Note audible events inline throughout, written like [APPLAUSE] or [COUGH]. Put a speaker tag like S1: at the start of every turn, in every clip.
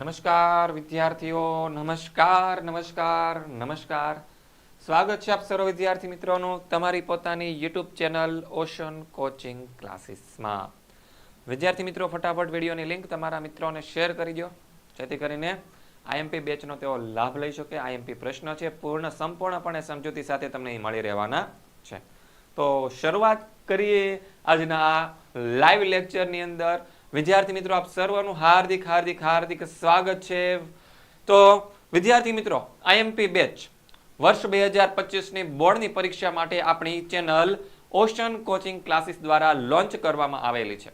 S1: નમસ્કાર, વિદ્યાર્થીઓ, નમસ્કાર નમસ્કાર નમસ્કાર. સ્વાગત છે આપ સર્વ વિદ્યાર્થી મિત્રોનું તમારી પોતાની યુટ્યુબ ચેનલ ઓશન કોચિંગ ક્લાસીસમાં. વિદ્યાર્થી મિત્રો, ફટાફટ વિડીયોની લિંક તમારા મિત્રોને શેર કરી દો. જેથી કરીને આઈએમપી બેચનો તેઓ લાભ લઈ શકે, આઈએમપી પ્રશ્ન છે, પૂર્ણ સંપૂર્ણપણે સમજૂતી સાથે તમને મળી રહેવાના છે. તો શરૂઆત કરીએ આજના લાઈવ લેક્ચરની અંદર. વિદ્યાર્થી મિત્રો, આપ સર્વનું હાર્દિક હાર્દિક હાર્દિક સ્વાગત છે. તો, વિદ્યાર્થી મિત્રો આઈએમપી બેચ વર્ષ બે હજાર પચીસની બોર્ડની પરીક્ષા માટે આપણી ચેનલ ઓશન કોચિંગ ક્લાસીસ દ્વારા લોન્ચ કરવામાં આવેલી છે.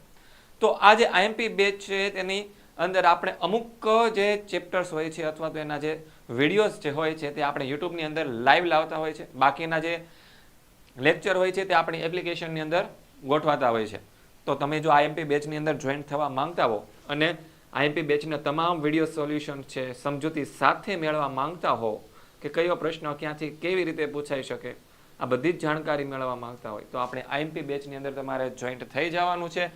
S1: તો આ જે આઈએમપી બેચ છે, તેની અંદર આપણે અમુક જે ચેપ્ટર્સ હોય છે અથવા તો એના જે વિડીયોઝ જે હોય છે, તે આપણે યુટ્યુબની અંદર લાઈવ લાવતા હોય છે. બાકીના જે લેક્ચર હોય છે, તે આપણી એપ્લિકેશનની અંદર ગોઠવાતા હોય છે. તો તમે જો આઈએમપી બેચની અંદર જોઈન થવા માંગતા હો અને આઈએમપી બેચના તમામ વીડિયો સોલ્યુશન છે, સમજૂતી સાથે મેળવવા માંગતા હો, કે કયો પ્રશ્ન ક્યાંથી કેવી રીતે પૂછાઈ શકે, આ બધી જ જાણકારી મેળવવા માંગતા હોય, તો આપણે આઈએમપી બેચની અંદર તમારે જોઈન્ટ થઈ જવાનું છે.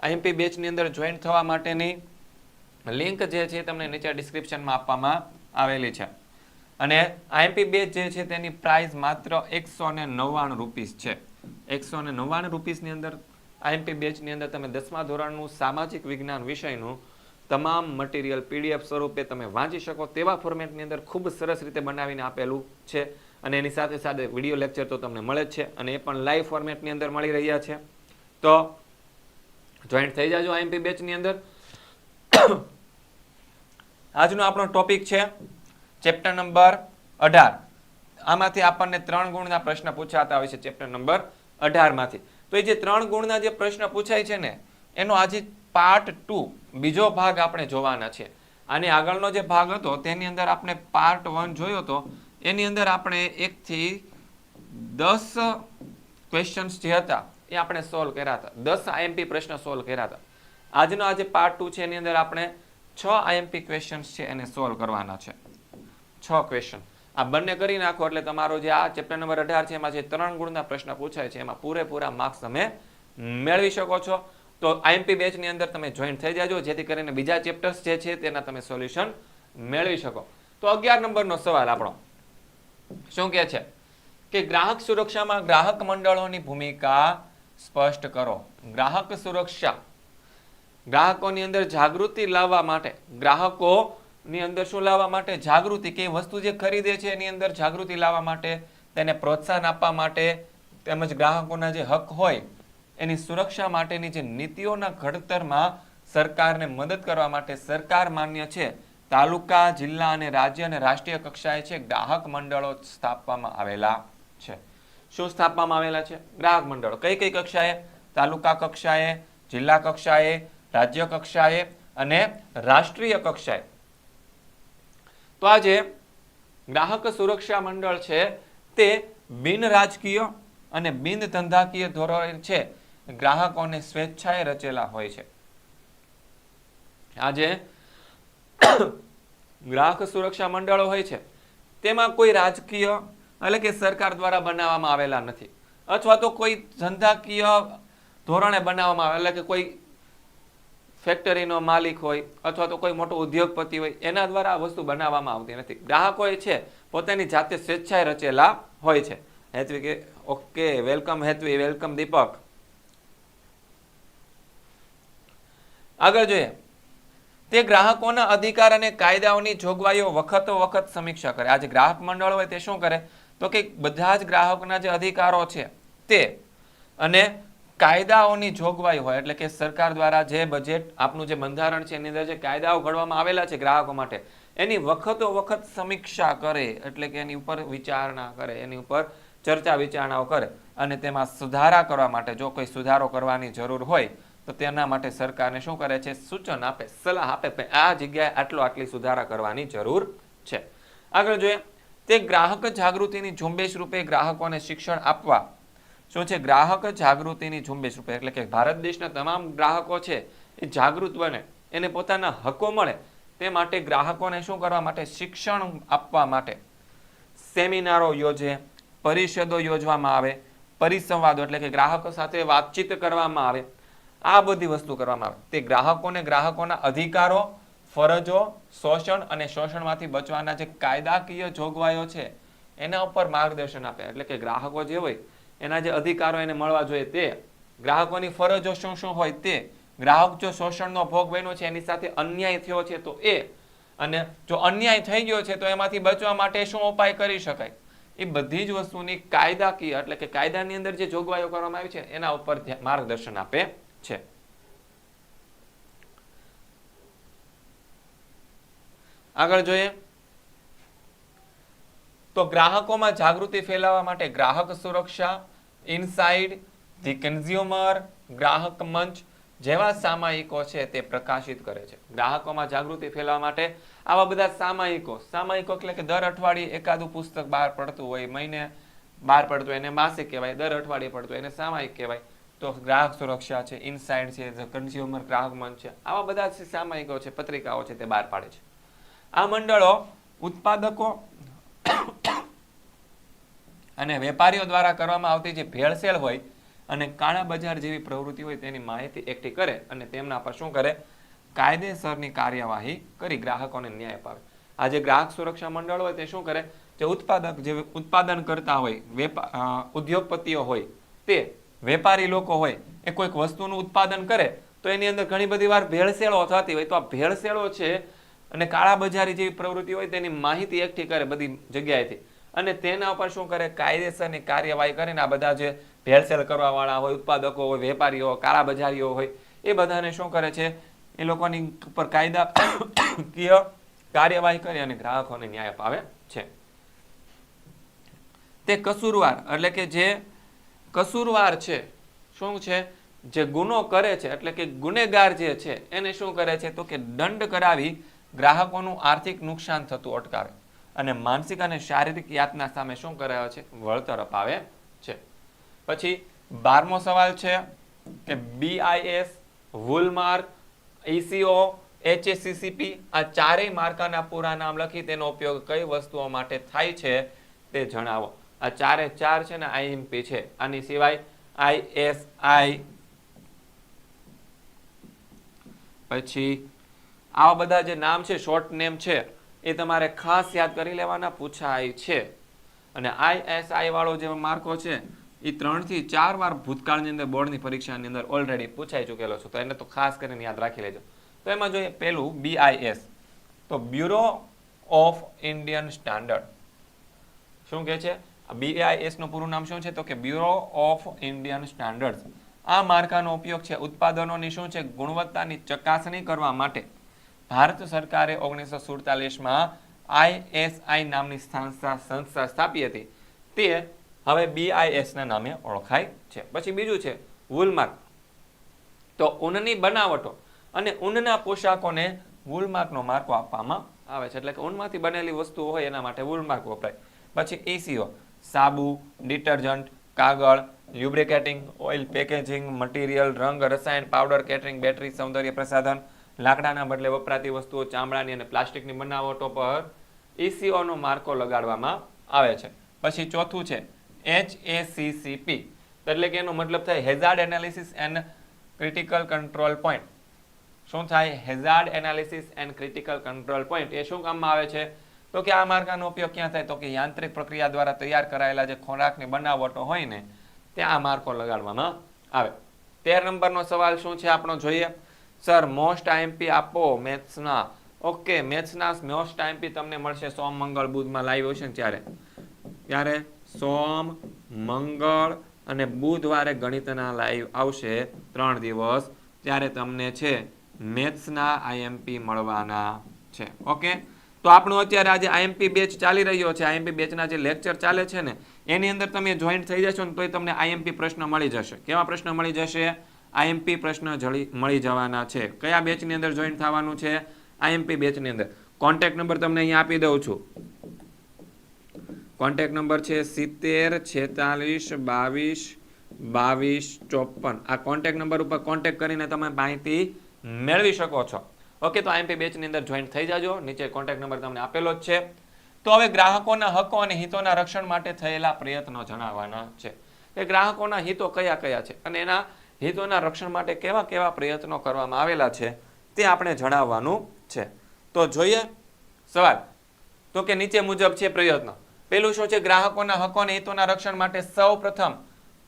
S1: આઈએમપી બેચની અંદર જોઈન્ટ થવા માટેની લિંક જે છે તમને નીચે ડિસ્ક્રિપ્શનમાં આપવામાં આવેલી છે. અને આઈએમપી બેચ જે છે તેની પ્રાઇસ માત્ર એકસો ને નવ્વાણું રૂપીસ છે. એકસો ને નવ્વાણું રૂપીસની અંદર આઈએમપી બેચની અંદર તમે દસમા ધોરણનું સામાજિક વિજ્ઞાન વિષયનું તમામ મટીરિયલ પીડીએફ સ્વરૂપે તમે વાંચી શકો તેવા ફોર્મેટની અંદર ખૂબ સરસ રીતે બનાવીને આપેલું છે. અને એની સાથે સાથે વીડિયો લેક્ચર તો તમને મળે જ છે અને એ પણ લાઈવ ફોર્મેટની અંદર મળી રહ્યા છે. તો જોઈન્ટ થઈ જાજો આઈએમપી બેચની અંદર. આજનો આપણો ટોપિક છે ચેપ્ટર નંબર અઢાર. આમાંથી આપણને ત્રણ ગુણના પ્રશ્ન પૂછાતા હોય છે ચેપ્ટર નંબર અઢારમાંથી તો એ જે ત્રણ ગુણના જે પ્રશ્ન પૂછાય છે ને, એનો આજે પાર્ટ ટુ બીજો ભાગ આપણે જોવાના છે. અને આગળનો જે ભાગ હતો, તેની અંદર આપણે પાર્ટ વન જોયો હતો એની અંદર આપણે એકથી દસ ક્વેશ્ચન્સ જે હતા, એ આપણે સોલ્વ કર્યા હતા. દસ આઈએમપી પ્રશ્ન સોલ્વ કર્યા હતા. આજનો આ જે પાર્ટ ટુ છે, એની અંદર આપણે છ આઈએમપી ક્વેશ્ચન્સ છે એને સોલ્વ કરવાના છે. છ ક્વેશ્ચન આ બંને કરી નાખો એટલે તમારો જે આ ચેપ્ટર નંબર અઢાર છે, એમાં જે ત્રણ ગુણના પ્રશ્ન પૂછાય છે, એમાં પૂરેપૂરા માર્ક્સ તમે મેળવી શકો છો. તો આઈએમપી બેચની અંદર તમે જોઈન થઈ જાજો, જેથી કરીને બીજા ચેપ્ટર્સ જે છે તેના તમે સોલ્યુશન મેળવી શકો. તો અગિયાર નંબરનો સવાલ આપણો. શું કહે છે? કે ગ્રાહક સુરક્ષામાં ગ્રાહક મંડળોની ભૂમિકા સ્પષ્ટ કરો. ગ્રાહક સુરક્ષા. ગ્રાહકોની અંદર જાગૃતિ લાવવા માટે ગ્રાહકો ની અંદર શું લાવવા માટે? જાગૃતિ, કે વસ્તુ જે ખરીદે છે એની અંદર જાગૃતિ લાવવા માટે, તેને પ્રોત્સાહન આપવા માટે તેમજ ગ્રાહકોના જે હક હોય, એની સુરક્ષા માટેની જે નીતિઓના ઘડતરમાં સરકારને મદદ કરવા માટે સરકાર માન્ય છે. તાલુકા, જિલ્લા અને રાજ્ય અને રાષ્ટ્રીય કક્ષાએ છે ગ્રાહક મંડળો સ્થાપવામાં આવેલા છે. શું સ્થાપવામાં આવેલા છે? ગ્રાહક મંડળો. કઈ કઈ કક્ષાએ? તાલુકા કક્ષાએ, જિલ્લા કક્ષાએ, રાજ્ય કક્ષાએ અને રાષ્ટ્રીય કક્ષાએ. તો આજે ગ્રાહક સુરક્ષા મંડળ છે, તે બિન રાજકીય અને બિન ધંધાકીય ધોરણે છે. ગ્રાહકોને સ્વેચ્છાએ રચેલા હોય છે. આજે [COUGHS] ગ્રાહક સુરક્ષા મંડળો હોય છે, તેમાં કોઈ રાજકીય એટલે કે સરકાર દ્વારા બનાવવામાં આવેલા નથી. અથવા તો કોઈ ધંધાકીય ધોરણે બનાવવામાં આવે, એટલે કે કોઈ ફેક્ટરીનો માલિક હોય અથવા તો કોઈ મોટો ઉદ્યોગપતિ હોય, એના દ્વારા આ વસ્તુ બનાવવામાં આવતી નથી. ગ્રાહકોએ છે, પોતાની જાતે સ્વેચ્છાએ રચેલા હોય છે. હેતવી કે okay, welcome Hetvi welcome Deepak. આગળ જોઈએ. તે ગ્રાહકોના અધિકાર અને કાયદાઓની જોગવાઈઓ વખતો વખત સમીક્ષા કરે. આજે ગ્રાહક મંડળ હોય તે શું કરે? તો કે બધા જ ગ્રાહકના જે અધિકારો છે તે અને કાયદાઓની જોગવાઈ હોય, એટલે કે સરકાર દ્વારા જે બજેટ આપનું જે બંધારણ છે, એની અંદર જે કાયદાઓ ઘડવામાં આવેલા છે ગ્રાહકો માટે, એની વખતો વખત સમીક્ષા કરે, એટલે કે એની ઉપર વિચારણા કરે, એની ઉપર ચર્ચા વિચારણાઓ કરે અને તેમાં સુધારા કરવા માટે જો કોઈ સુધારો કરવાની જરૂર હોય, તો તેના માટે સરકારને શું કરે છે? સૂચન આપે, સલાહ આપે આ જગ્યાએ આટલો આટલી સુધારા કરવાની જરૂર છે. આગળ જોઈએ, તે ગ્રાહક જાગૃતિની ઝુંબેશ રૂપે ગ્રાહકોને શિક્ષણ આપવા શું છે? ગ્રાહક જાગૃતિની ઝુંબેશ રૂપે. એટલે કે ભારત દેશના તમામ ગ્રાહકો છે, એ જાગૃત બને, એને પોતાના હકો મળે તે માટે ગ્રાહકોને શું કરવા માટે? શિક્ષણ આપવા માટે. સેમિનારો યોજે, પરિષદો યોજવામાં આવે, પરિસંવાદો, એટલે કે ગ્રાહકો સાથે વાતચીત કરવામાં આવે. આ બધી વસ્તુ કરવામાં આવે. તે ગ્રાહકોને ગ્રાહકોના અધિકારો, ફરજો, શોષણ અને શોષણમાંથી બચવાના જે કાયદાકીય જોગવાઈઓ છે, એના ઉપર માર્ગદર્શન આપે. એટલે કે ગ્રાહકો જે હોય એના જે અધિકારો એને મળવા જોઈએ તે ગ્રાહકોની ફરજો શું શું હોય તે ગ્રાહક જો શોષણનો ભોગ બન્યો છે, એની સાથે અન્યાય થયો છે, તો એ અને જો અન્યાય થઈ ગયો છે, તો એમાંથી બચવા માટે શું ઉપાય કરી શકાય? એ બધી જ વસ્તુની કાયદાકીય એટલે કે કાયદાની અંદર જે જોગવાઈઓ કરવામાં આવી છે, એના ઉપર માર્ગદર્શન આપે છે. આગળ જોઈએ. તો ગ્રાહકોમાં જાગૃતિ ફેલાવવા માટે ગ્રાહક સુરક્ષા ઇનસાઇડ ધી કન્ઝ્યુમર ગ્રાહક મંચ જેવા સામાયિકો છે તે પ્રકાશિત કરે છે. ગ્રાહકોમાં જાગૃતિ ફેલાવવા માટે આવા બધા સામાયિકો સામાયિકો એટલે કે દર અઠવાડિયે એકાદું પુસ્તક બહાર પડતું હોય, મહિને બહાર પડતું હોય, એને માસિક કહેવાય, દર અઠવાડિયે પડતું હોય, એને સામાયિક કહેવાય. તો ગ્રાહક સુરક્ષા છે ઇનસાઇડ છે કન્ઝ્યુમર ગ્રાહક મંચ છે. આવા બધા સામાયિકો છે, પત્રિકાઓ છે તે બહાર પાડે છે. આ મંડળો ઉત્પાદકો અને વેપારીઓ દ્વારા કરવામાં આવતી જે ભેળસેળ હોય અને કાળા બજાર જેવી પ્રવૃત્તિ હોય તેની માહિતી એકઠી કરે અને તેમના પર શું કરે? કાયદેસરની કાર્યવાહી કરી ગ્રાહકોને ન્યાય અપાવે. આ જે ગ્રાહક સુરક્ષા મંડળ હોય તે શું કરે? જે ઉત્પાદક જે ઉત્પાદન કરતા હોય, વેપા ઉદ્યોગપતિઓ હોય, તે વેપારી લોકો હોય, એ કોઈક વસ્તુનું ઉત્પાદન કરે, તો એની અંદર ઘણી બધી વાર ભેળસેળો થતી હોય. તો આ ભેળસેળો છે અને કાળા બજારી જેવી પ્રવૃત્તિ હોય તેની માહિતી એકઠી કરે બધી જગ્યાએથી. અને તેના ઉપર શું કરે? કાયદેસરની કાર્યવાહી કરીને આ બધા જે ભેળસેળ કરવા વાળા હોય, ઉત્પાદકો હોય, વેપારીઓ કાળા બજારીઓ હોય, એ બધાને શું કરે છે? એ લોકોની ઉપર કાયદાકીય [COUGHS] કાર્યવાહી કરી અને ગ્રાહકોને ન્યાય અપાવે છે. તે કસૂરવાર, એટલે કે જે કસૂરવાર છે, શું છે? જે ગુનો કરે છે, એટલે કે ગુનેગાર જે છે, એને શું કરે છે? તો કે દંડ કરાવી ગ્રાહકોનું આર્થિક નુકસાન થતું અટકાવે. અને માનસિક અને શારીરિક યાતના સામે શું કરાયો છે? વળતર અપાવે છે. પછી બારમો સવાલ છે કે બીઆઈએસ વુલમાર્ક ઈસીઓ એચએસસીસીપી આ ચારેય માર્કાના પૂરા નામ લખી તેનો ઉપયોગ કઈ વસ્તુઓ માટે થાય છે તે જણાવો. આ ચારે ચાર છે ને આઈએમપી છે. આની સિવાય આઈએસઆઈ પછી આવા બધા જે નામ છે શોર્ટ નેમ છે એ તમારે ખાસ યાદ કરી લેવાના પૂછાય છે. અને આઈએસઆઈ વાળો જે માર્કો છે એ ત્રણથી ચાર વાર ભૂતકાળની અંદર બોર્ડની પરીક્ષાની અંદર ઓલરેડી પૂછાઈ ચૂકેલો છે. તો એને તો ખાસ કરીને યાદ રાખી લેજો. તો એમાં જોઈએ પહેલું બીઆઈએસ તો બ્યુરો ઓફ ઇન્ડિયન સ્ટાન્ડર્ડ શું કહે છે? બીઆઈએસનું પૂરું નામ શું છે? તો કે બ્યુરો ઓફ ઇન્ડિયન સ્ટાન્ડર્ડ્સ આ માર્કાનો ઉપયોગ છે ઉત્પાદનોની શું છે? ગુણવત્તાની ચકાસણી કરવા માટે. ભારત સરકારે ઓગણીસો સુડતાલીસમાં આઈએસઆઈ નામની સંસ્થા સંસ્થા સ્થાપી હતી. તે હવે બીઆઈએસના નામે ઓળખાય છે. પછી બીજું છે વુલમાર્ક. તો ઊનની બનાવટો અને ઊનના પોશાકોને વુલમાર્કનો માર્કો આપવામાં આવે છે. એટલે કે ઊનમાંથી બનેલી વસ્તુઓ હોય એના માટે વુલમાર્ક વપરાય. પછી એસીઓ, સાબુ, ડિટર્જન્ટ, કાગળ લ્યુબ્રિકેટિંગ ઓઇલ પેકેજિંગ, મટીરિયલ, રંગ, રસાયણ, પાવડર, કેટરિંગ, બેટરી, સૌંદર્ય પ્રસાધન લાકડાના બદલે વપરાતી વસ્તુઓ ચામડાની અને પ્લાસ્ટિકની બનાવટો પર ઈસીઓનો માર્કો લગાડવામાં આવે છે. પછી ચોથું છે એચ એ સીસીપી એટલે કે એનો મતલબ થાય hazard analysis and critical control point. શું થાય? Hazard analysis and critical control point. એ શું કામમાં આવે છે? તો કે આ માર્કાનો ઉપયોગ ક્યાં થાય? તો કે યાંત્રિક પ્રક્રિયા દ્વારા તૈયાર કરાયેલા જે ખોરાકની બનાવટો હોય ને, ત્યાં આ માર્કો લગાડવામાં આવે. તેર નંબરનો સવાલ શું છે આપણો? જોઈએ. સર મોસ્ટ આઈએમપી આપો મેથ્સના. ઓકે મેથ્સના મોસ્ટ આઈએમપી તમને મળશે સોમ, મંગળ, બુધમાં લાઈવ હશે ને ત્યારે. ત્યારે સોમ, મંગળ અને બુધવારે ગણિતના લાઈવ આવશે ત્રણ દિવસ. ત્યારે તમને છે મેથ્સના આઈએમપી મળવાના છે. ઓકે તો આપણું અત્યારે આજે આઈએમપી બેચ ચાલી રહ્યો છે. આઈએમપી બેચના જે લેક્ચર ચાલે છે ને, એની અંદર તમે જોઈન્ટ થઈ જશો ને તોય તમને આઈએમપી પ્રશ્ન મળી જશે. કેવા પ્રશ્ન મળી જશે? આઈએમપી પ્રશ્ન મળી જવાના છે. કયા બેચની અંદર જોઈન થવાનું છે? આઈએમપી બેચની અંદર. કોન્ટેક્ટ નંબર તમને અહીંયા આપી દઉં છું. કોન્ટેક્ટ નંબર છે સિત્તેર, છેતાલીસ, બાવીસ બાવીસ, ચોપન. આ કોન્ટેક્ટ નંબર ઉપર કોન્ટેક્ટ કરીને તમે માહિતી મેળવી શકો છો. ઓકે તો આઈએમપી બેચની અંદર જોઈન થઈ જાજો. નીચે કોન્ટેક્ટ નંબર તમને આપેલો જ છે. તો હવે ગ્રાહકોના હકો અને હિતોના રક્ષણ માટે થયેલા પ્રયત્નો જણાવવાના છે. કે ગ્રાહકોના હિતો કયા કયા છે? અને એના હિતોના રક્ષણ માટે કેવા કેવા પ્રયત્નો કરવામાં આવેલા છે તે આપણે જણાવવાનું છે. તો જોઈએ સવાલ. તો કે નીચે મુજબ છે પ્રયત્ન. પેલું શું છે? ગ્રાહકોના હકો અને હિતોના રક્ષણ માટે સૌ પ્રથમ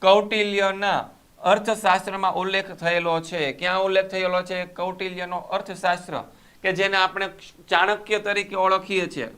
S1: કૌટિલ્યના અર્થશાસ્ત્રમાં ઉલ્લેખ થયેલો છે. ક્યાં ઉલ્લેખ થયેલો છે? કૌટિલ્યનો અર્થશાસ્ત્ર, કે જેને આપણે ચાણક્ય તરીકે ઓળખીએ છીએ.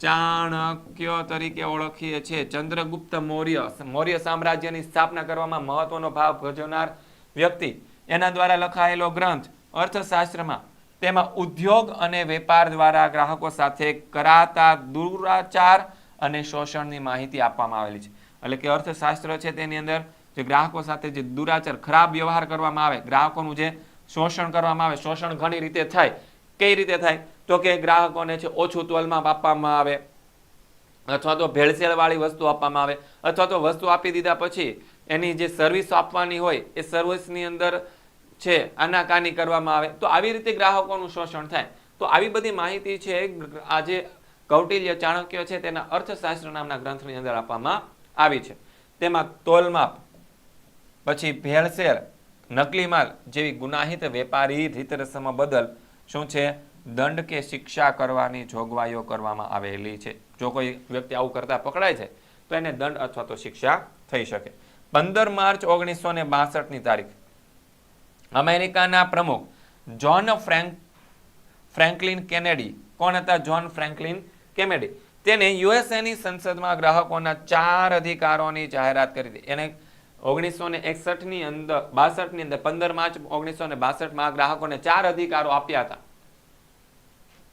S1: ચાણક્ય તરીકે ઓળખીએ છીએ. ચંદ્રગુપ્ત મૌર્ય મૌર્ય સામ્રાજ્યની સ્થાપના કરવામાં મહત્વનો ભાગ ભજવનાર વ્યક્તિ. એના દ્વારા લખાયેલો ગ્રંથ અર્થશાસ્ત્રમાં તેમાં ઉદ્યોગ અને વેપાર દ્વારા ગ્રાહકો સાથે કરાતા દુરાચાર અને શોષણની માહિતી આપવામાં આવેલી છે. એટલે કે અર્થશાસ્ત્ર છે તેની અંદર જે ગ્રાહકો સાથે જે દુરાચાર, ખરાબ વ્યવહાર કરવામાં આવે, ગ્રાહકોનું જે શોષણ કરવામાં આવે, શોષણ ઘણી રીતે થાય. કઈ રીતે થાય? તો કે ગ્રાહકોને છે ઓછું તોલમાં આપવામાં આવે, અથવા તો ભેળસેળવાળી વસ્તુ આપવામાં આવે, અથવા તો વસ્તુ આપી દીધા પછી એની જે સર્વિસ આપવાની હોય, એ સર્વિસની અંદર છે આનાકાની કરવામાં આવે. તો આવી રીતે ગ્રાહકોનું શોષણ થાય. તો આવી બધી માહિતી છે, આજે કૌટિલ્ય ચાણક્ય છે તેના અર્થશાસ્ત્ર નામના ગ્રંથની અંદર આપવામાં આવી છે. તેમાં તોલમાપ, પછી ભેળસેળ, નકલી માલ જેવી ગુનાહિત વેપારી રીત રસમ બદલ શું છે? દંડ કે શિક્ષા કરવાની જોગવાઈઓ કરવામાં આવેલી છે. જો કોઈ વ્યક્તિ આવું કરતા પકડાય છે, તો એને દંડ અથવા તો શિક્ષા થઈ શકે. પંદર માર્ચ ઓગણીસો ને બાસઠની તારીખ. અમેરિકાના પ્રમુખ જ્હોન ફ્રેન્ક, ફ્રેન્કલિન કેનેડી. કોણ હતા જ્હોન ફ્રેન્કલિન કેનેડી? તેને યુએસએની સંસદમાં ગ્રાહકોના ચાર અધિકારોની જાહેરાત કરી હતી. એને ઓગણીસો ને એકસઠની અંદર, બાસઠની અંદર, પંદર માર્ચ ઓગણીસો ને બાસઠમાં ગ્રાહકોને ચાર અધિકારો આપ્યા હતા.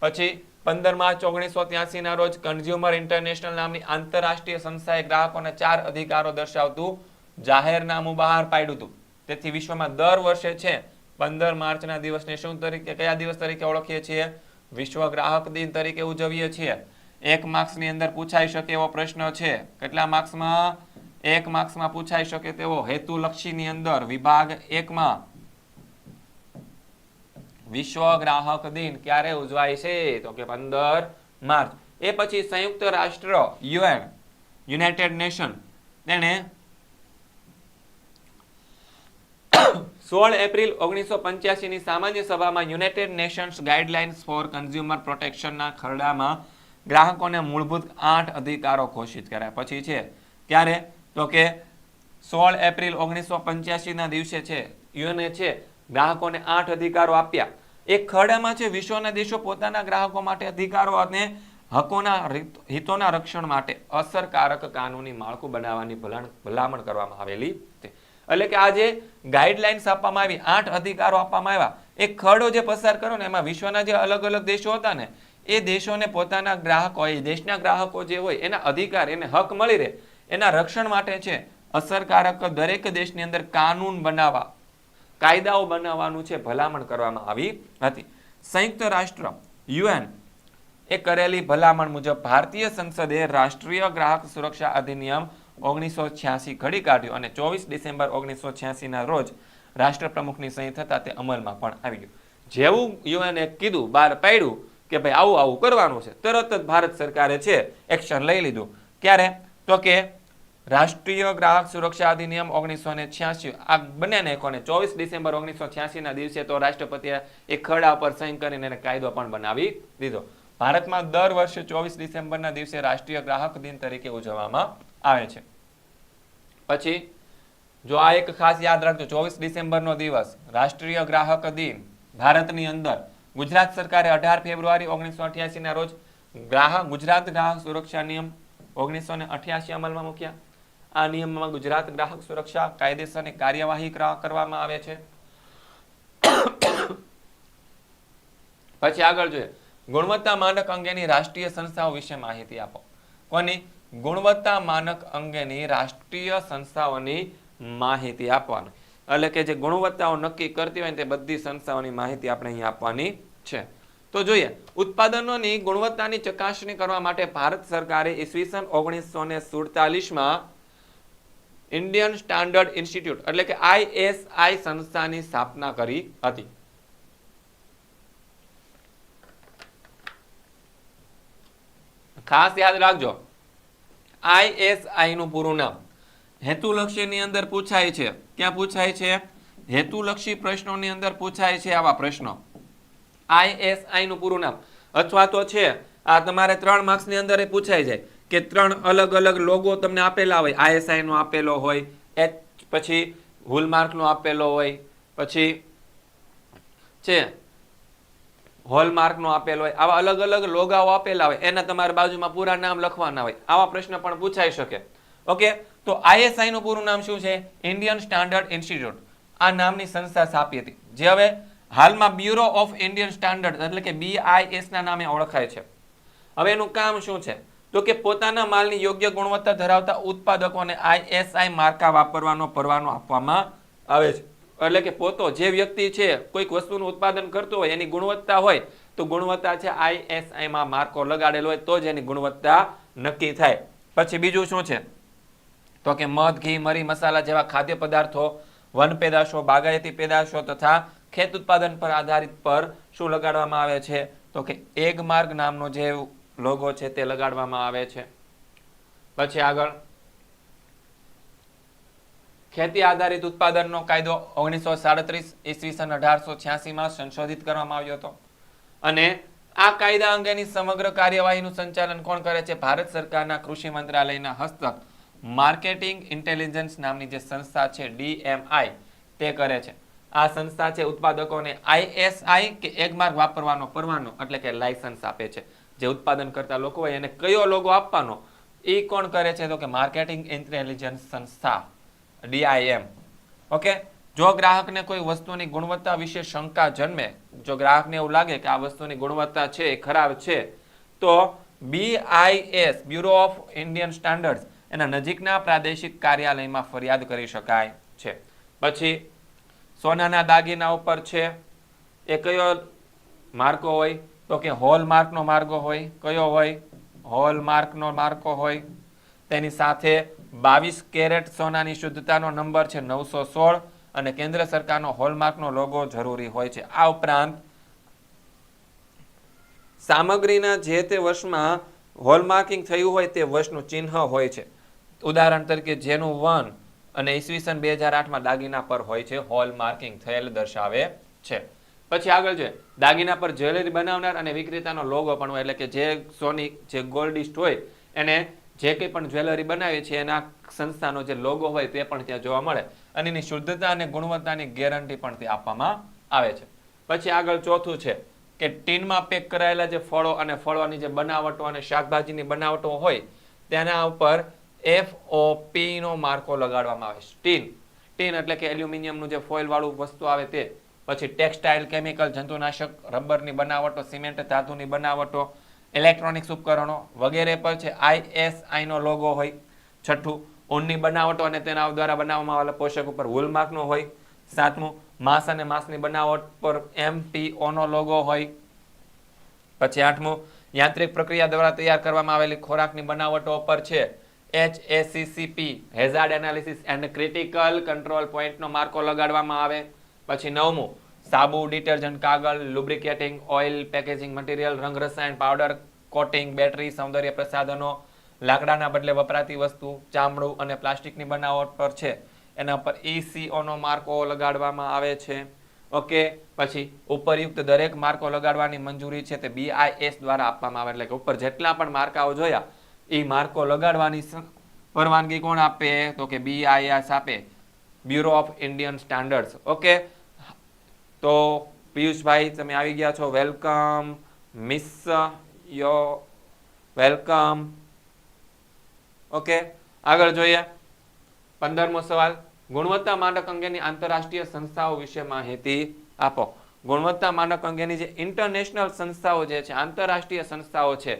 S1: પછી પંદર માર્ચ ઓગણીસો ત્યાસીના રોજ કન્ઝ્યુમર ઇન્ટરનેશનલ નામની આંતરરાષ્ટ્રીય સંસ્થાએ ગ્રાહકોને ચાર અધિકારો દર્શાવતું જાહેરનામું બહાર પાડ્યું હતું. તેથી વિશ્વમાં દર વર્ષે છે, પંદર માર્ચના દિવસને શું તરીકે, કયા દિવસ તરીકે ઓળખીએ છીએ? વિશ્વ ગ્રાહક દિન તરીકે ઉજવીએ છીએ. એક માર્ક્સની અંદર પૂછાઈ શકે એવો પ્રશ્ન છે. કેટલા માર્ક્સમાં? એક માર્ક્સમાં પૂછાઈ શકે તેવો હેતુલક્ષીની અંદર વિભાગ એકમાં વિશ્વ ગ્રાહક દિન ક્યારે ઉજવાય છે? તો કે પંદર માર્ચ. એ પછી સંયુક્ત રાષ્ટ્ર, યુએન, યુનાઇટેડ નેશન. તેણે સોળ એપ્રિલ ઓગણીસો પંચ્યાસીની સામાન્ય સભામાં united nations guidelines for consumer પ્રોટેક્શનના ખરડામાં ગ્રાહકોને મૂળભૂત આઠ અધિકારો ઘોષિત કર્યા. પછી છે, ત્યારે તો કે સોળ એપ્રિલ ઓગણીસો પંચ્યાસીના દિવસે છે, યુએનએ છે ગ્રાહકોને આઠ અધિકારો આપ્યા. એક ખરડામાં છે વિશ્વના દેશો પોતાના ગ્રાહકો માટે અધિકારો અને હકોના હિતોના રક્ષણ માટે અસરકારક કાનૂની માળખું બનાવવાની ભલામણ કરવામાં આવેલી છે એટલે કે આ જે ગાઈડલાઇન્સ આપવામાં આવી, આઠ અધિકારો આપવામાં આવ્યા. એક ખરડો જે પસાર કર્યો ને, એમાં વિશ્વના જે અલગ અલગ દેશો હતા ને, એ દેશોને પોતાના ગ્રાહકો, એ દેશના ગ્રાહકો જે હોય, એના અધિકાર, એને હક મળી રહે. એના રક્ષણ માટે છે, અસરકારક દરેક દેશની અંદર કાનૂન બનાવવા. કાયદાઓ બનાવવાનું છે, ભલામણ કરવામાં આવી હતી. સંયુક્ત રાષ્ટ્ર, યુએન, એ કરેલી ભલામણ મુજબ ભારતીય સંસદે રાષ્ટ્રીય ગ્રાહક સુરક્ષા અધિનિયમ ઓગણીસો છ્યાસી ઘડી કાઢ્યો અને ચોવીસ ડિસેમ્બર ઓગણીસો છ્યાસીના રોજ રાષ્ટ્રપ્રમુખની સહી થતાં તે અમલમાં પણ આવી ગયું. જેવું યુએને કીધું બહાર પાડ્યું કે ભાઈ આવું આવું કરવાનું છે. તરત જ ભારત સરકારે છે, એક્શન લઈ લીધું. ક્યારે? તો કે રાષ્ટ્રીય ગ્રાહક સુરક્ષા અધિનિયમ ઓગણીસો ને છ્યાસી આ બંનેને કોને ચોવીસ ડિસેમ્બર ઓગણીસો છ્યાસીના દિવસે તો રાષ્ટ્રપતિએ એક ખરડા પર સહી કરીને એને કાયદો પણ બનાવી દીધો. ભારતમાં દર વર્ષે ચોવીસ ડિસેમ્બરના દિવસે રાષ્ટ્રીય ગ્રાહક દિન તરીકે ઉજવવામાં આવે છે. પછી, જો આ એક ખાસ યાદ રાખજો, ચોવીસ ડિસેમ્બરનો દિવસ, રાષ્ટ્રીય ગ્રાહક દિન, ભારતની અંદર, ગુજરાત સરકારે અઢાર ફેબ્રુઆરી ઓગણીસો અઠ્યાસીના રોજ ગ્રાહક, ગુજરાત ગ્રાહક સુરક્ષા નિયમ ઓગણીસો ને અઠ્યાસી અમલમાં મૂક્યા. આ નિયમમાં ગુજરાત ગ્રાહક સુરક્ષા કાયદેસરની કાર્યવાહી કરવામાં આવે છે. પછી આગળ જોઈએ. ગુણવત્તા માનક અંગેની રાષ્ટ્રીય સંસ્થાઓ વિશે માહિતી આપો. કોની? ગુણવત્તા માનક અંગેની રાષ્ટ્રીય સંસ્થાઓની માહિતી આપવાની. એટલે કે જે ગુણવત્તાઓ નક્કી કરતી હોય તે બધી સંસ્થાઓની માહિતી આપણે અહીં આપવાની છે. તો જોઈએ. ઉત્પાદનોની ગુણવત્તાની ચકાસણી કરવા માટે ભારત સરકારે ઈસવીસન ઓગણીસો ને સુડતાલીસમાં ઇન્ડિયન સ્ટાન્ડર્ડ ઇન્સ્ટિટ્યૂટ એટલે કે આઈએસઆઈ સંસ્થાની સ્થાપના કરી હતી. ખાસ યાદ રાખજો આઈએસઆઈ નું પૂરું નામ. હેતુલક્ષીની અંદર પૂછાય છે. ક્યાં પૂછાય છે? હેતુલક્ષી પ્રશ્નોની અંદર પૂછાય છે આવા પ્રશ્નો. આઈએસઆઈ નું પૂરું નામ. અથવા તો છે, આ તમારે ત્રણ માર્ક્સની અંદર એ પૂછાઈ જાય. કે ત્રણ અલગ અલગ લોગો તમને આપેલા હોય. આઈએસઆઈ નો આપેલો હોય, એચ, પછી હોલમાર્કનો આપેલો હોય, પછી છે હોલમાર્ક નો આપેલો હોય. આવા અલગ અલગ લોગાઓ આપેલા હોય. એના તમારે બાજુમાં પૂરા નામ લખવાના હોય. આવા પ્રશ્ન પણ પૂછાઈ શકે. ઓકે? તો આઈએસઆઈ નું પૂરું નામ શું છે? Indian standard institute. આ નામની સંસ્થા સ્થાપી હતી. જે હવે હાલમાં બ્યુરો ઓફ ઇન્ડિયન સ્ટાન્ડર્ડ, એટલે કે બીઆઈએસ ના નામે ઓળખાય છે. હવે એનું કામ શું છે? તો કે પોતાના માલની યોગ્ય ગુણવત્તા ધરાવતા ઉત્પાદકોને આઈએસઆઈ માર્કા વાપરવાનો પરવાનો આપવામાં આવે છે. એટલે કે પોતો જે વ્યક્તિ છે, કોઈક વસ્તુનું ઉત્પાદન કરતો હોય, એની ગુણવત્તા હોય, તો ગુણવત્તા છે આઈએસઆઈ માં માર્કો લગાડેલો હોય, તો જ એની ગુણવત્તા નક્કી થાય. પછી બીજું શું છે? તો કે મધ, ઘી, મરી, મસાલા જેવા ખાદ્ય પદાર્થો, વન પેદાશો, બાગાયતી પેદાશો તથા ખેત ઉત્પાદન પર આધારિત પર શું લગાડવામાં આવે છે? તો કે એગ માર્ગ નામનો જે લોગો છે તે લગાડવામાં આવે છે. પછી આગળ. ખેતી આધારિત ઉત્પાદનનો કાયદો ઓગણીસો સાડત્રીસ ઈસવીસન અઢારસો છ્યાસીમાં સંશોધિત કરવામાં આવ્યો હતો. અને આ કાયદા અંગેની સમગ્ર કાર્યવાહીનું સંચાલન કોણ કરે છે? ભારત સરકારના કૃષિ મંત્રાલયના હસ્તક માર્કેટિંગ ઇન્ટેલિજન્સ નામની જે સંસ્થા છે, ડીએમઆઈ, તે કરે છે. આ સંસ્થા છે ઉત્પાદકોને આઈએસઆઈ કે એક માર્ક વાપરવાનો પરવાનો, એટલે કે લાયસન્સ આપે છે. જે ઉત્પાદન કરતા લોકો હોય, એને કયો લોગો આપવાનો? એ કોણ કરે છે? તો કે માર્કેટિંગ ઇન્ટેલિજન્સ સંસ્થા ડીઆઈએમ ઓકે જો ગ્રાહકને કોઈ વસ્તુની ગુણવત્તા વિશે શંકા જન્મે, જો ગ્રાહકને એવું લાગે કે આ વસ્તુની ગુણવત્તા છે, એ ખરાબ છે, તો BIS bureau of Indian standards એના નજીકના પ્રાદેશિક કાર્યાલયમાં ફરિયાદ કરી શકાય છે. પછી, સોનાના દાગીના ઉપર છે, એ કયો માર્કો હોય? તો કે હોલમાર્કનો માર્ગો હોય, કયો હોય? હોલમાર્કનો માર્કો હોય. તેની સાથે બાવીસ કેરેટ સોનાની શુદ્ધતાનો નંબર છે નવસો સોળ અને કેન્દ્ર સરકારનો હોલમાર્કનો લોગો જરૂરી હોય છે. આ ઉપરાંત સામગ્રીના જે તે વર્ષમાં હોલમાર્કિંગ થયું હોય તે વર્ષનું ચિહ્ન હોય છે. ઉદાહરણ તરીકે જેનું વન અને ઈસવીસન બે હજાર આઠમાં દાગીના પર હોય છે, હોલમાર્કિંગ થયેલ દર્શાવે છે. પછી આગળ છે. દાગીના પર જ્વેલરી બનાવનાર અને વિક્રેતાનો લોગો પણ હોય, એટલે કે જે સોની, જે ગોલ્ડિસ્ટ હોય, એને જે કંઈ પણ જ્વેલરી બનાવે છે, એના સંસ્થાનો જે લોગો હોય તે પણ ત્યાં જોવા મળે. અને એની શુદ્ધતા અને ગુણવત્તાની ગેરંટી પણ તે આપવામાં આવે છે. પછી આગળ ચોથું છે કે ટીનમાં પેક કરાયેલા જે ફળો અને ફળોની જે બનાવટો અને શાકભાજીની બનાવટો હોય, તેના ઉપર એફ ઓ માર્કો લગાડવામાં આવે છે. ટીન. ટીન એટલે કે એલ્યુમિનિયમનું જે ફોઇલવાળું વસ્તુ આવે તે. પછી ટેક્સટાઇલ, કેમિકલ, જંતુનાશક, રબરની બનાવટો, સિમેન્ટ, ધાતુની બનાવટો, ઇલેક્ટ્રોનિક્સ ઉપકરણો વગેરે પર છે. આઈએસઆઈનો લોગો હોય, છઠ્ઠું ઊનની બનાવટો અને તેના દ્વારા બનાવવામાં આવેલા પોષક ઉપર વુલમાર્કનો હોય, સાતમું માંસ અને માંસની બનાવટ પર એમપીઓનો લોગો હોય, પછી આઠમું યાંત્રિક પ્રક્રિયા દ્વારા તૈયાર કરવામાં આવેલી ખોરાકની બનાવટો પર છે. H ACCP hazard analysis and critical control પોઈન્ટનો માર્કો લગાડવામાં આવે. પછી નવમું, સાબુ, ડિટર્જન્ટ, કાગળ, લુબ્રિકેટિંગ, ઓઇલ, પેકેજિંગ મટીરિયલ, રંગ રસાયણ, પાવડર, કોટિંગ, બેટરી, સૌંદર્ય પ્રસાધનો, લાકડાના બદલે વપરાતી વસ્તુ, ચામડું અને પ્લાસ્ટિકની બનાવટ પર છે. એના પર ઈસીઓનો માર્કો લગાડવામાં આવે છે. ઓકે, પછી ઉપરયુક્ત દરેક માર્કો લગાડવાની મંજૂરી છે તે બીઆઈએસ દ્વારા આપવામાં આવે. એટલે કે ઉપર જેટલા પણ માર્કાઓ જોયા એ માર્કો લગાડવાની પરવાનગી કોણ આપે? તો કે બીઆઈએસ આપે. Bureau of Indian standards. Okay તો પિયુષભાઈ, તમે આવી ગયા છો. વેલકમ. મિસ, યો, વેલકમ. ઓકે, આગળ જોઈએ. પંદરમો સવાલ. ગુણવત્તા માનક અંગેની આંતરરાષ્ટ્રીય સંસ્થાઓ વિશે માહિતી આપો. ગુણવત્તા માનક અંગેની જે ઇન્ટરનેશનલ સંસ્થાઓ જે છે, આંતરરાષ્ટ્રીય સંસ્થાઓ છે,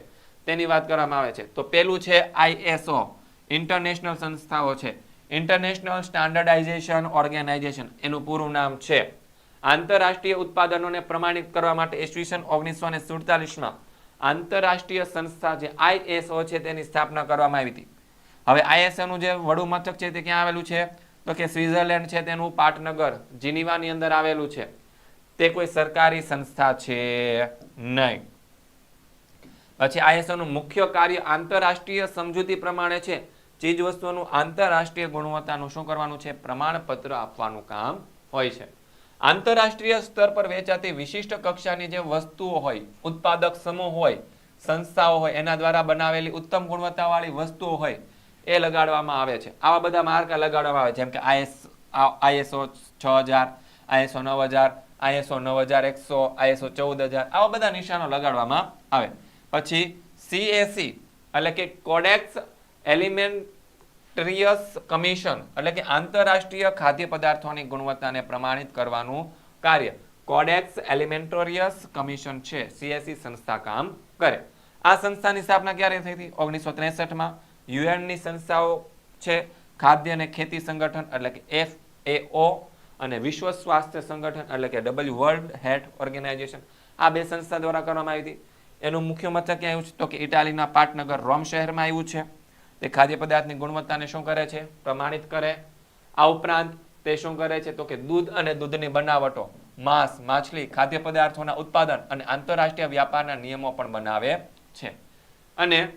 S1: તેની વાત કરવામાં આવે છે. તો પેલું છે આઈએસઓ ઇન્ટરનેશનલ સંસ્થાઓ છે. ઇન્ટરનેશનલ સ્ટાન્ડર્ડાઇઝેશન ઓર્ગેનાઇઝેશન, એનું પૂરું નામ છે આંતરરાષ્ટ્રીય ઉત્પાદનોને પ્રમાણિત કરવા માટે ઈસવીસન ઓગણીસો ને સુડતાલીસમાં આંતરરાષ્ટ્રીય સંસ્થા જે આઈએસઓ છે તેની સ્થાપના કરવામાં આવી હતી. હવે આઈએસઓનું જે વડુ મથક છે તે ક્યાં આવેલું છે? તો કે સ્વિટ્ઝરલેન્ડ છે તેનું પાટનગર, જીનીવાની અંદર આવેલું છે. તે કોઈ સરકારી સંસ્થા છે નહીં. પછી આઈએસઓનું મુખ્ય કાર્ય આંતરરાષ્ટ્રીય સમજૂતી પ્રમાણે છે. ચીજ વસ્તુઓનું આંતરરાષ્ટ્રીય ગુણવત્તાનું શું કરવાનું છે? પ્રમાણપત્ર આપવાનું કામ હોય છે. આંતરરાષ્ટ્રીય સ્તર પર વેચાતી વિશિષ્ટ કક્ષાની જે વસ્તુઓ હોય, ઉત્પાદક સમૂહ હોય, સંસ્થાઓ હોય, એના દ્વારા બનાવેલી ઉત્તમ ગુણવત્તાવાળી વસ્તુઓ હોય, એ લગાડવામાં આવે છે. આવા બધા માર્કા લગાડવામાં આવે જેમ કે આઈએસ આઈએસઓ છ હજાર, આઈએસઓ નવ હજાર, આઈએસઓ નવ હજાર એકસો, આઈએસઓ ચૌદ હજાર, આવા બધા નિશાનો લગાડવામાં આવે. પછી સીએસી એટલે કે કોડેક્સ એલિમેન્ટરિયસ કમિશન, એટલે કે આંતરરાષ્ટ્રીય ખાદ્ય પદાર્થોની ગુણવત્તાને પ્રમાણિત કરવાનું કાર્ય. કોડેક્સ એલિમેન્ટોરિયસ કમિશન છે સીએસસી સંસ્થા કામ કરે. આ સંસ્થાની સ્થાપના ક્યારે થઈ હતી? ઓગણીસો ત્રેસઠમાં. યુએનની સંસ્થાઓ છે, ખાદ્ય અને ખેતી સંગઠન, એટલે કે એફ અને વિશ્વ સ્વાસ્થ્ય સંગઠન, એટલે કે ડબલ્યુ વર્લ્ડ હેલ્થ ઓર્ગેનાઇઝેશન આ બે સંસ્થા દ્વારા કરવામાં આવી હતી. એનું મુખ્ય મથક ક્યાં આવ્યું છે? તો કે ઇટાલીના પાટનગર રોમ શહેરમાં આવ્યું છે. તે ખાદ્ય પદાર્થની ગુણવત્તાને શું કરે છે? પ્રમાણિત કરે. આ ઉપરાંત તે શું કરે છે? તો કે દૂધ અને દૂધની બનાવટો, માંસ, માછલી, ખાદ્ય પદાર્થોના ઉત્પાદન અને આંતરરાષ્ટ્રીય વ્યાપારના નિયમો પણ બનાવે છે. અને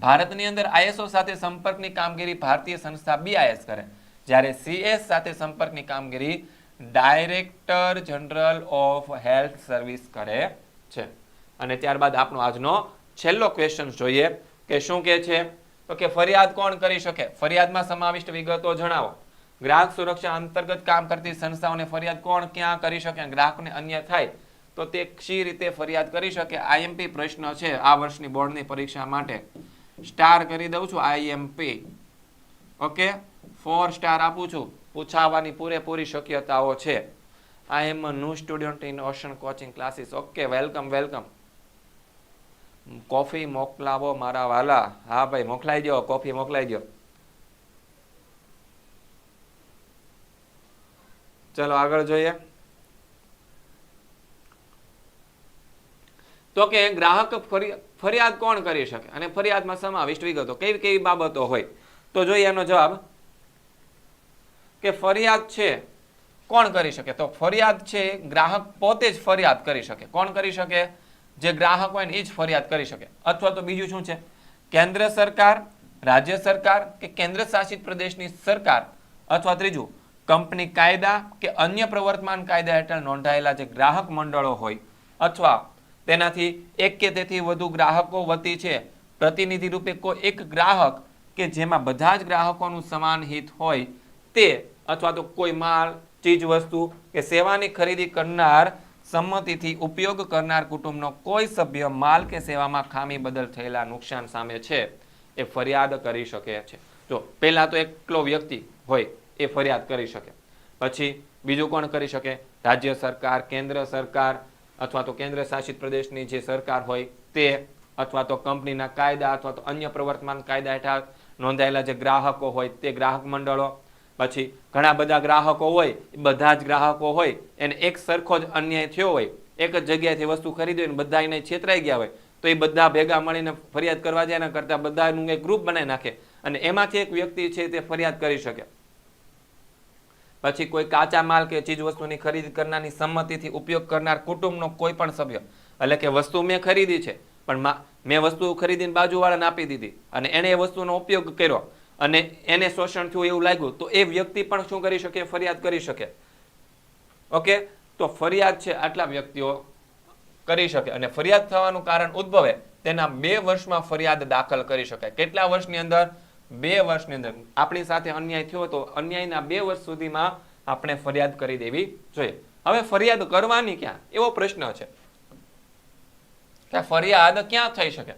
S1: ભારતની અંદર આઈએસઓ સાથે સંપર્કની કામગીરી ભારતીય સંસ્થા બીઆઈએસ કરે. જ્યારે સીએસ સાથે સંપર્કની કામગીરી director general of health service કરે છે. અને ત્યારબાદ આપણો આજનો છેલ્લો ક્વેશ્ચન જોઈએ. કે શું કે છે? તો કે ફરિયાદ કોણ કરી શકે? ફરિયાદમાં સમાવિષ્ટ વિગતો જણાવો. ગ્રાહક સુરક્ષા અંતર્ગત કામ કરતી સંસ્થાઓને ફરિયાદ કોણ ક્યાં કરી શકે ગ્રાહકને અન્ય થાય? તો તે શી રીતે ફરિયાદ કરી શકે? આઈએમપી પ્રશ્ન છે આ વર્ષની બોર્ડની પરીક્ષા માટે. સ્ટાર કરી દઉં છું આઈએમપી ઓકે? ફોર સ્ટાર આપું છું. પૂછાવાની પૂરેપૂરી શક્યતાઓ છે. આઈ એમ નુ student in ocean coaching classes. Okay, welcome welcome. Coffee મોકલાવો મારા વાલા. હા ભાઈ, મોકલાઈ દો કોફી મોકલાઈ દો ચલો આગળ જોઈએ. તો કે ગ્રાહક ફરિયાદ કોણ કરી શકે? અને ફરિયાદમાં સમાવિષ્ટ વિગતો, કેવી કેવી બાબતો હોય? તો જોઈએ એનો જવાબ. કે ફરિયાદ છે, કોણ કરી શકે? તો ફરિયાદ છે, ગ્રાહક પોતે જ ફરિયાદ કરી શકે. કોણ કરી શકે? જે ગ્રાહક હોય ને એ જ ફરિયાદ કરી શકે. અથવા તો બીજું શું છે? કેન્દ્ર સરકાર, રાજ્ય સરકાર કે કેન્દ્ર શાસિત પ્રદેશની સરકાર? અથવા ત્રીજું, કંપની કાયદા કે અન્ય પ્રવર્તમાન કાયદા હેઠળ નોંધાયેલા જે ગ્રાહક મંડળો હોય? અથવા તેનાથી એક કે તેથી વધુ ગ્રાહકો વતી છે. પ્રતિનિધિ રૂપે કોઈ એક ગ્રાહક કે જેમાં બધા જ ગ્રાહકોનું સમાન હિત હોય તે, અથવા તો કોઈ માલ ચીજ વસ્તુ કે સેવાની ખરીદી કરનાર સંમતિથી ઉપયોગ કરનાર કુટુંબનો કોઈ સભ્ય માલ કે સેવામાં ખામી બદલ થયેલા નુકસાન સામે છે, એ ફરિયાદ કરી શકે છે. જો, પહેલાં તો એકલો વ્યક્તિ હોય, એ ફરિયાદ કરી શકે. પછી બીજું કોણ કરી શકે? રાજ્ય સરકાર, કેન્દ્ર સરકાર અથવા તો કેન્દ્ર શાસિત પ્રદેશની જે સરકાર હોય, તે અથવા તો કંપનીના કાયદા અથવા તો અન્ય પ્રવર્તમાન કાયદા હેઠળ નોંધાયેલા જે ગ્રાહકો હોય, તે ગ્રાહક મંડળો પછી ઘણા બધા ગ્રાહકો હોય, એ બધા જ ગ્રાહકો હોય, એને એક સરખો જ અન્યાય થયો હોય, એક જ જગ્યાએથી વસ્તુ ખરીદી હોય બધા એને છેતરાઈ ગયા હોય, તો એ બધા ભેગા મળીને ફરિયાદ કરવા જાય, એના કરતાં બધાનું એક ગ્રુપ બનાવી નાખે અને એમાંથી એક વ્યક્તિ છે તે ફરિયાદ કરી શકે. પછી કોઈ કાચા માલ કે ચીજ વસ્તુની ખરીદ કરનારની સંમતિથી ઉપયોગ કરનાર કુટુંબનો કોઈ પણ સભ્ય, એટલે કે વસ્તુ મેં ખરીદી છે, પણ મેં વસ્તુ ખરીદીને બાજુવાળાને આપી દીધી અને એણે એ વસ્તુનો ઉપયોગ કર્યો અને એને શોષણ થયું એવું લાગ્યું, તો એ વ્યક્તિ પણ શું કરી શકે? ફરિયાદ કરી શકે. ઓકે? તો ફરિયાદ છે આટલા વ્યક્તિઓ કરી શકે અને ફરિયાદ થવાનું કારણ ઉદ્ભવે તેના બે વર્ષમાં ફરિયાદ દાખલ કરી શકાય. કેટલા વર્ષની અંદર? બે વર્ષની અંદર. આપણી સાથે અન્યાય થયો તો અન્યાયના બે વર્ષ સુધીમાં આપણે ફરિયાદ કરી દેવી જોઈએ. હવે ફરિયાદ કરવાની ક્યાં? એવો પ્રશ્ન છે. કે ફરિયાદ ક્યાં થઈ શકે?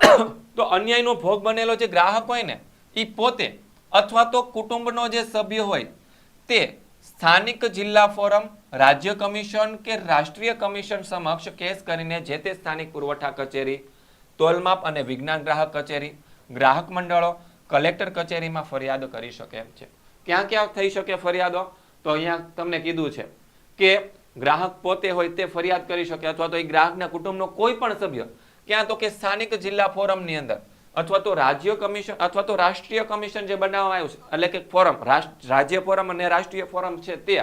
S1: તો અન્યાયનો ભોગ બનેલો જે ગ્રાહક હોય ને એ પોતે અથવા તો કુટુંબનો જે સભ્ય હોય, તે સ્થાનિક જિલ્લા ફોરમ, રાજ્ય કમિશન કે રાષ્ટ્રીય કમિશન સમક્ષ કેસ કરીને જે તે સ્થાનિક પુરવઠા કચેરી તોલમાપ અને વિજ્ઞાન ગ્રાહક કચેરી, ગ્રાહક મંડળો, કલેક્ટર કચેરીમાં ફરિયાદ કરી શકે એમ છે. ક્યાં ક્યાં થઈ શકે ફરિયાદો? તો અહીંયા તમને કીધું છે કે ગ્રાહક પોતે હોય તે ફરિયાદ કરી શકે અથવા તો એ ગ્રાહકના કુટુંબનો કોઈ પણ સભ્ય ક્યાં તો કે સ્થાનિક જિલ્લા ફોરમની અંદર. અથવા તો રાજ્ય કમિશન, અથવા તો રાષ્ટ્રીય કમિશન જે બનાવવામાં આવ્યું છે, એટલે કે ફોરમ રાજ્ય ફોરમ અને રાષ્ટ્રીય ફોરમ છે તે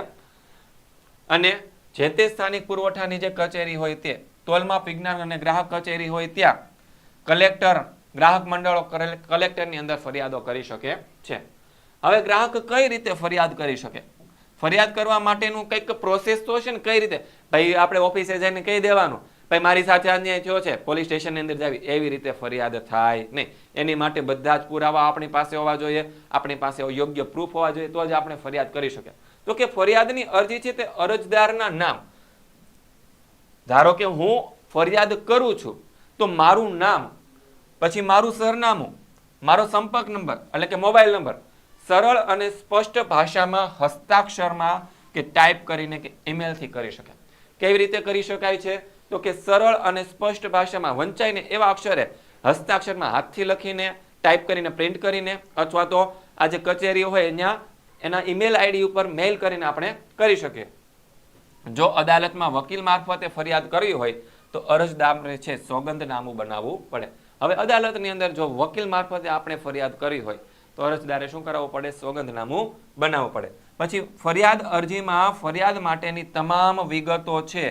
S1: અને જે તે સ્થાનિક પુરવઠાની જે કચેરી હોય તે, તોલમાપ વિજ્ઞાન અને ગ્રાહક કચેરી હોય ત્યાં, કલેક્ટર, ગ્રાહક મંડળો કલે- કલેક્ટરની અંદર ફરિયાદો કરી શકે છે. હવે ગ્રાહક કઈ રીતે ફરિયાદ કરી શકે? ફરિયાદ કરવા માટેનું કંઈક પ્રોસેસ તો છે ને, કઈ રીતે? ભાઈ, આપણે ઓફિસે જઈને કહી દેવાનું ભાઈ, મારી સાથે અન્યાય થયો છે. પોલીસ સ્ટેશનની અંદર જાવી, એવી રીતે ફરિયાદ થાય નહીં. એની માટે બધા જ પુરાવા આપણી પાસે હોવા જોઈએ. આપણી પાસે યોગ્ય પ્રૂફ હોવા જોઈએ, તો જ આપણે ફરિયાદ કરી શકીએ. તો કે ફરિયાદની અરજી છે તે અરજદારના નામ. ધારો કે હું ફરિયાદ કરું છું, તો મારું નામ, પછી મારું સરનામું, મારો સંપર્ક નંબર, એટલે કે મોબાઈલ નંબર, સરળ અને સ્પષ્ટ ભાષામાં હસ્તાક્ષરમાં કે ટાઈપ કરીને કે ઈમેલથી કરી શકાય કેવી રીતે કરી શકાય છે? તો કે સરળ અને સ્પષ્ટ ભાષામાં વંચાઈને એવા અક્ષરે હસ્તાક્ષરમાં હાથથી લખીને ટાઈપ કરીને પ્રિન્ટ કરીને અથવા તો આ જે કચેરી હોય ત્યાં એના ઈમેલ આઈડી ઉપર મેઇલ કરીને આપણે કરી શકીએ. જો અદાલતમાં વકીલ મારફતે ફરિયાદ કરવી હોય, તો અરજદારને છે સોગંદનામું બનાવવું પડે. હવે અદાલતની અંદર જો વકીલ મારફતે આપણે ફરિયાદ કરી હોય, તો અરજદારે શું કરાવવું પડે? સોગંદનામું બનાવવું પડે. પછી ફરિયાદ અરજીમાં ફરિયાદ માટેની તમામ વિગતો છે.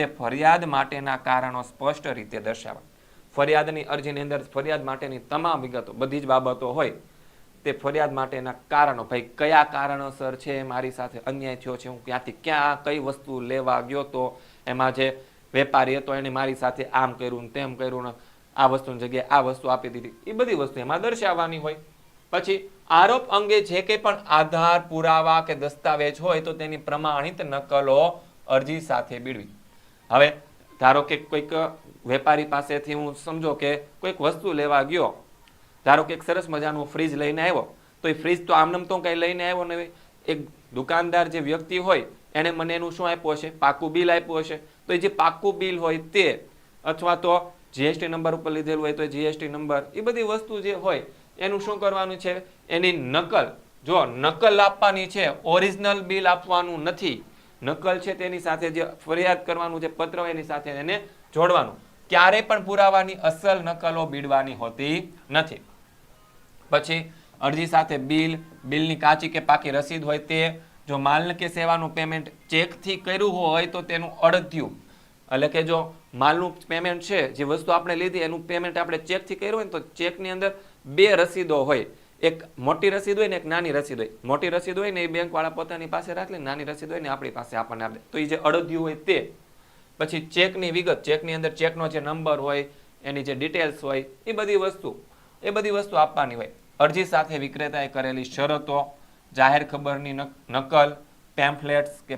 S1: તે ફરિયાદ માટેના કારણો સ્પષ્ટ રીતે દર્શાવવા ફરિયાદની અરજીની અંદર ફરિયાદ માટેની તમામ વિગતો, બધી જ બાબતો હોય, તે ફરિયાદ માટેના કારણો. ભાઈ, કયા કારણોસર છે, મારી સાથે અન્યાય થયો છે, હું ક્યાંથી ક્યાં, કઈ વસ્તુ લેવા ગયો તો, એમાં જે વેપારી હતો એને મારી સાથે આમ કર્યું તેમ કર્યું આ વસ્તુની જગ્યાએ આ વસ્તુ આપી દીધી. એ બધી વસ્તુ એમાં દર્શાવવાની હોય. પછી આરોપ અંગે જે કંઈ પણ આધાર પુરાવા કે દસ્તાવેજ હોય તો તેની પ્રમાણિત નકલો અરજી સાથે બીડવી. હવે ધારો કે કોઈક વેપારી પાસેથી હું સમજો કે કોઈક વસ્તુ લેવા ગયો, ધારો કે એક સરસ મજાનું ફ્રીજ લઈને આવ્યો, તો એ ફ્રીજ તો આમનામ તો કંઈ લઈને આવ્યો ને એક દુકાનદાર જે વ્યક્તિ હોય, એણે મને એનું શું આપ્યું હશે? પાકું બિલ આપ્યું હશે. તો એ જે પાકું બિલ હોય તે, અથવા તો જીએસટી નંબર ઉપર લીધેલું હોય તો જીએસટી નંબર, એ બધી વસ્તુ જે હોય, એનું શું કરવાનું છે? એની નકલ, જો નકલ આપવાની છે ઓરિજિનલ બિલ આપવાનું નથી નકલ છે તેની સાથે જે ફરિયાદ કરવાનું જે પત્ર હોય એની સાથે એને જોડવાનું. ક્યારે પણ પુરાવાની અસલ નકલો બીડવાની હોતી નથી. પછી અરજી સાથે બિલ, બિલની કાચી કે પાકી રસીદ હોય તે, જો માલ કે સેવાનું પેમેન્ટ ચેકથી કર્યું હોય તો તેનું અડધ્યું. એટલે કે જો માલનું પેમેન્ટ છે, જે વસ્તુ આપણે લીધી, એનું પેમેન્ટ આપણે ચેકથી કર્યું હોય ને તો ચેકની અંદર બે રસીદો હોય. એક મોટી રસીદ હોય ને એક નાની રસીદ હોય. મોટી રસીદ હોય ને એ બેંકવાળા પોતાની પાસે રાખે નાની રસીદ હોય ને આપણી પાસે આપણને આપે. તો એ જે અડધ્યું હોય તે. પછી ચેકની વિગત ચેકની અંદર ચેકનો જે નંબર હોય, એની જે ડિટેલ્સ હોય, એ બધી વસ્તુ. એ બધી વસ્તુ આપવાની હોય. અરજી સાથે વિક્રેતાએ કરેલી શરતો, જાહેર ખબરની નક- નકલ પેમ્ફલેટ્સ કે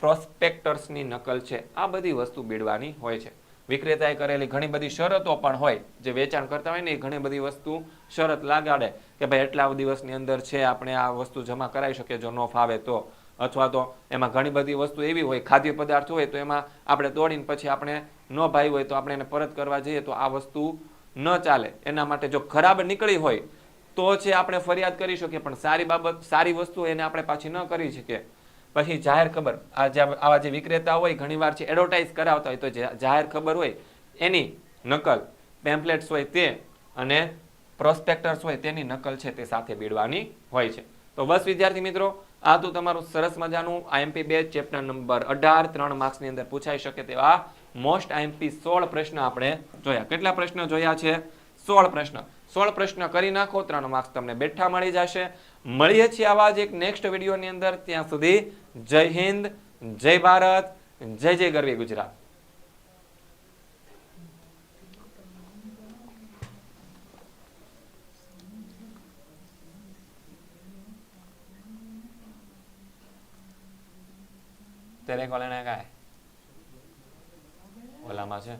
S1: પ્રોસ્પેક્ટર્સની નકલ છે. આ બધી વસ્તુ બીડવાની હોય છે. વિક્રેતાએ કરેલી ઘણી બધી શરતો પણ હોય, જે વેચાણ કરતા હોય ને એ ઘણી બધી વસ્તુ શરત લગાડે કે ભાઈ એટલા દિવસની અંદર છે, આપણે આ વસ્તુ જમા કરાવી શકીએ, જો ન ફાવે તો. અથવા તો એમાં ઘણી બધી વસ્તુ એવી હોય, ખાદ્ય પદાર્થ હોય, તો એમાં આપણે તોડીને પછી આપણે ન ભાઈ હોય, તો આપણે એને પરત કરવા જઈએ, તો આ વસ્તુ ન ચાલે. એના માટે જો ખરાબ નીકળી હોય, તો છે આપણે ફરિયાદ કરી શકીએ, પણ સારી બાબત, સારી વસ્તુ એને આપણે પાછી ન કરી શકીએ. પછી જાહેર ખબર, આ જે આવા જે વિક્રેતા હોય, ઘણીવાર છે એડવર્ટાઇઝ કરાવતા હોય, તો જાહેર ખબર હોય, એની નકલ પેમ્પલેટ્સ હોય તે અને પ્રોસ્પેક્ટર્સ હોય તેની નકલ છે તે સાથે બીડવાની હોય છે. તો બસ વિદ્યાર્થી મિત્રો, આ તો તમારું સરસ મજાનું આઈએમપી બે ચેપ્ટર નંબર અઢાર, ત્રણ માર્ક્સની અંદર પૂછાઈ શકે તેવા મોસ્ટ આઈએમપી સોળ પ્રશ્ન આપણે જોયા. કેટલા પ્રશ્ન જોયા છે? સોળ પ્રશ્ન. સોળ પ્રશ્ન કરી નાખો, ત્રણ માર્ક્સ તમને બેઠા મળી જશે. મળીએ છીએ આવા જ એક નેક્સ્ટ વિડીયોની અંદર. ત્યાં સુધી જય હિન્દ, જય ભારત, જય જય ગરવી ગુજરાત. તેરે કોલેને કાય ઓલામાં છે.